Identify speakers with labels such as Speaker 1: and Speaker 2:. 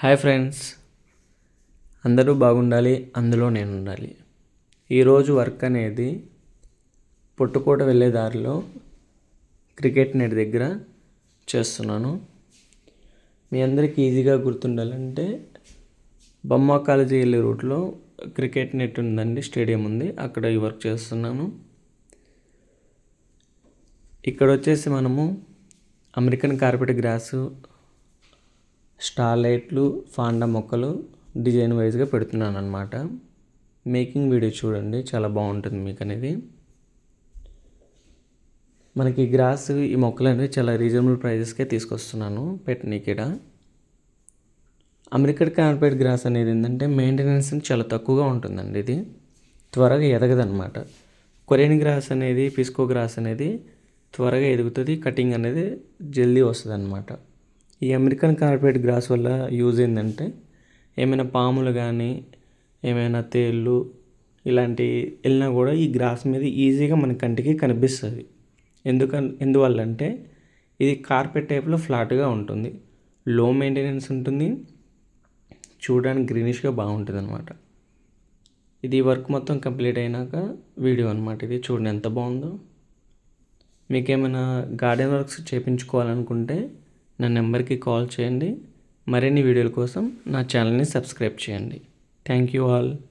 Speaker 1: Hi friends. అందరూ బాగుండాలి అందులో నేను ఉండాలి ఈరోజు వర్క్ అనేది పుట్టుకోట వెళ్ళే దారిలో క్రికెట్ నెట్ దగ్గర చేస్తున్నాను. మీ అందరికీ ఈజీగా గుర్తుండాలంటే బొమ్మ కాలేజీ వెళ్ళే రూట్లో క్రికెట్ నెట్ ఉందండి స్టేడియం ఉంది అక్కడ ఈ వర్క్ చేస్తున్నాను. ఇక్కడ వచ్చేసి మనము అమెరికన్ కార్పెట్ గ్రాసు స్టార్లైట్లు ఫాండా మొక్కలు డిజైన్ వైజ్గా పెడుతున్నాను అనమాట మేకింగ్ వీడియో చూడండి చాలా బాగుంటుంది మీకు అనేది మనకి గ్రాస్ ఈ మొక్కలు అనేవి చాలా రీజనబుల్ ప్రైజెస్కే తీసుకొస్తున్నాను పెట్టనీకిడ. అమెరికన్ కార్పెట్ గ్రాస్ అనేది ఏంటంటే మెయింటెనెన్స్ చాలా తక్కువగా ఉంటుందండి ఇది. త్వరగా ఎదగదనమాట కొరియన్ గ్రాస్ అనేది పిస్కో గ్రాస్ అనేది త్వరగా ఎదుగుతుంది కటింగ్ అనేది జల్దీ వస్తుంది అనమాట ఈ అమెరికన్ కార్పెట్ గ్రాస్ వల్ల యూజ్ ఏంటంటే ఏమైనా పాములు కానీ ఏమైనా తేళ్ళు ఇలాంటి వెళ్ళినా కూడా ఈ గ్రాస్ మీద ఈజీగా మన కంటికి కనిపిస్తుంది. ఎందుకన్ ఎందువల్ల అంటే ఇది కార్పెట్ టైప్లో ఫ్లాట్గా ఉంటుంది. లో మెయింటెనెన్స్ ఉంటుంది. చూడడానికి గ్రీనిష్గా బాగుంటుంది అనమాట ఇది వర్క్ మొత్తం కంప్లీట్ అయినాక వీడియో అనమాట ఇది. చూడండి ఎంత బాగుందో. మీకు ఏమైనా గార్డెన్ వర్క్స్ చేయించుకోవాలనుకుంటే నా నెంబర్కి కాల్ చేయండి. మరిన్ని వీడియోల కోసం నా ఛానల్ని సబ్స్క్రైబ్ చేయండి. Thank you all.